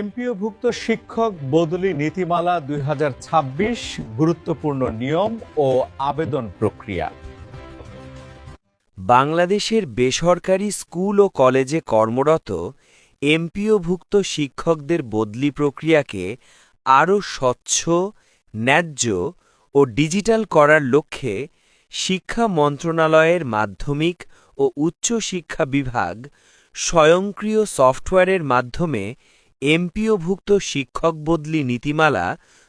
এমপিওভুক্ত শিক্ষক বদলি নীতিমালা দুই হাজার ছাব্বিশ গুরুত্বপূর্ণ নিয়ম ও আবেদন প্রক্রিয়া। বাংলাদেশের বেসরকারি স্কুল ও কলেজে কর্মরত এমপিওভুক্ত শিক্ষকদের বদলি প্রক্রিয়াকে আরও স্বচ্ছ, ন্যায্য ও ডিজিটাল করার লক্ষ্যে শিক্ষা মন্ত্রণালয়ের মাধ্যমিক ও উচ্চ শিক্ষা বিভাগ স্বয়ংক্রিয় সফটওয়্যারের মাধ্যমে এমপিওভুক্ত শিক্ষক বদলি নীতিমালা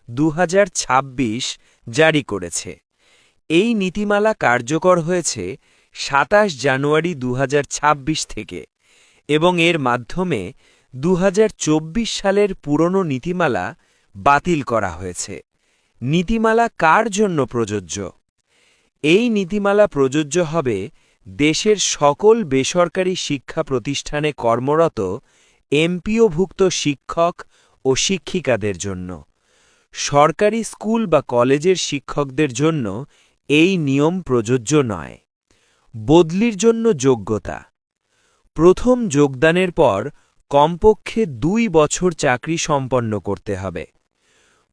দু হাজার ছাব্বিশ জারি করেছে। এই নীতিমালা কার্যকর হয়েছে সাতাশ জানুয়ারি দু হাজার ছাব্বিশ থেকে এবং এর মাধ্যমে দু হাজার চব্বিশ সালের পুরনো নীতিমালা বাতিল করা হয়েছে। নীতিমালা কার জন্য প্রযোজ্য? এই নীতিমালা প্রযোজ্য হবে দেশের সকল বেসরকারি শিক্ষা প্রতিষ্ঠানে কর্মরত এমপিওভুক্ত শিক্ষক ও শিক্ষিকাদের জন্য। সরকারি স্কুল বা কলেজের শিক্ষকদের জন্য এই নিয়ম প্রযোজ্য নয়। বদলির জন্য যোগ্যতা। প্রথম যোগদানের পর কমপক্ষে দুই বছর চাকরি সম্পন্ন করতে হবে।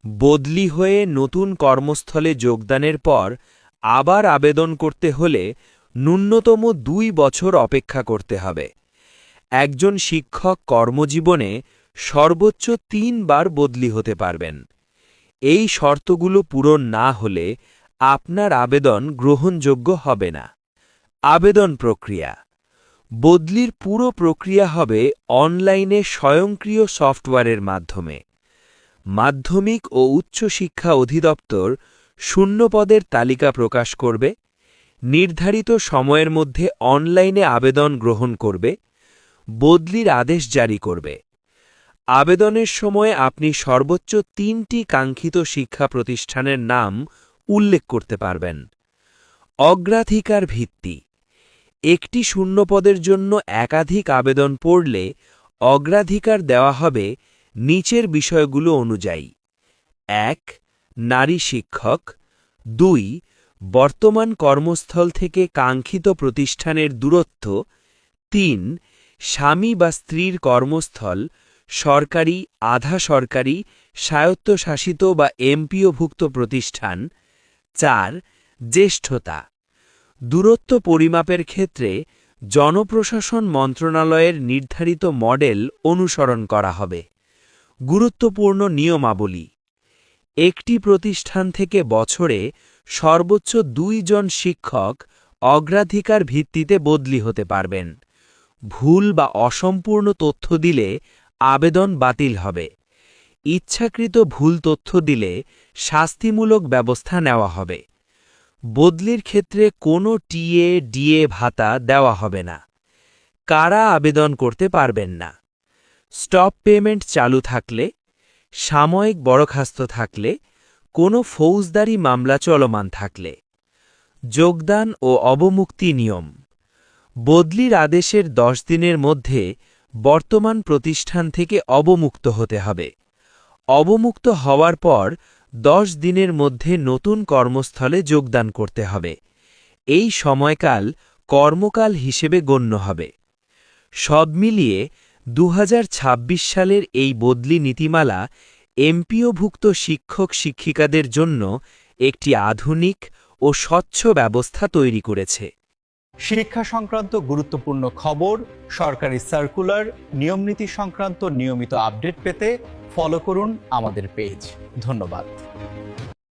বদলি হয়ে নতুন কর্মস্থলে যোগদানের পর আবার আবেদন করতে হলে ন্যূনতম দুই বছর অপেক্ষা করতে হবে। একজন শিক্ষক কর্মজীবনে সর্বোচ্চ তিনবার বদলি হতে পারবেন। এই শর্তগুলো পূরণ না হলে আপনার আবেদন গ্রহণযোগ্য হবে না। আবেদন প্রক্রিয়া। বদলির পুরো প্রক্রিয়া হবে অনলাইনে স্বয়ংক্রিয় সফটওয়্যারের মাধ্যমে। মাধ্যমিক ও উচ্চ শিক্ষা অধিদপ্তর শূন্যপদের তালিকা প্রকাশ করবে। নির্ধারিত সময়ের মধ্যে অনলাইনে আবেদন গ্রহণ করবে। বদলির আদেশ জারি করবে। আবেদনের সময় আপনি সর্বোচ্চ তিনটি কাঙ্ক্ষিত শিক্ষা প্রতিষ্ঠানের নাম উল্লেখ করতে পারবেন। অগ্রাধিকার ভিত্তি। একটি শূন্যপদের জন্য একাধিক আবেদন পড়লে অগ্রাধিকার দেওয়া হবে নিচের বিষয়গুলো অনুযায়ী। এক, নারী শিক্ষক। দুই, বর্তমান কর্মস্থল থেকে কাঙ্ক্ষিত প্রতিষ্ঠানের দূরত্ব। তিন স্বামী বা স্ত্রীর কর্মস্থল, সরকারি, আধা সরকারি, স্বায়ত্তশাসিত বা এমপিওভুক্ত প্রতিষ্ঠান। চার, জ্যেষ্ঠতা। দূরত্ব পরিমাপের ক্ষেত্রে জনপ্রশাসন মন্ত্রণালয়ের নির্ধারিত মডেল অনুসরণ করা হবে। গুরুত্বপূর্ণ নিয়মাবলী। একটি প্রতিষ্ঠান থেকে বছরে সর্বোচ্চ দুইজন শিক্ষক অগ্রাধিকার ভিত্তিতে বদলি হতে পারবেন। ভুল বা অসম্পূর্ণ তথ্য দিলে আবেদন বাতিল হবে। ইচ্ছাকৃত ভুল তথ্য দিলে শাস্তিমূলক ব্যবস্থা নেওয়া হবে। বদলির ক্ষেত্রে কোনো টিএ, ডিএ ভাতা দেওয়া হবে না। কারা আবেদন করতে পারবেন না। স্টপ পেমেন্ট চালু থাকলে, সাময়িক বরখাস্ত থাকলে, কোনো ফৌজদারি মামলা চলমান থাকলে। যোগদান ও অবমুক্তি নিয়ম। বদলির আদেশের দশ দিনের মধ্যে বর্তমান প্রতিষ্ঠান থেকে অবমুক্ত হতে হবে। অবমুক্ত হওয়ার পর দশ দিনের মধ্যে নতুন কর্মস্থলে যোগদান করতে হবে। এই সময়কাল কর্মকাল হিসেবে গণ্য হবে। সব মিলিয়ে দুহাজার ছাব্বিশ সালের এই বদলি নীতিমালা এমপিওভুক্ত শিক্ষক শিক্ষিকাদের জন্য একটি আধুনিক ও স্বচ্ছ ব্যবস্থা তৈরি করেছে। শিক্ষা সংক্রান্ত গুরুত্বপূর্ণ খবর, সরকারি সার্কুলার নিয়মনীতি সংক্রান্ত নিয়মিত আপডেট পেতে ফলো করুন আমাদের পেজ ধন্যবাদ।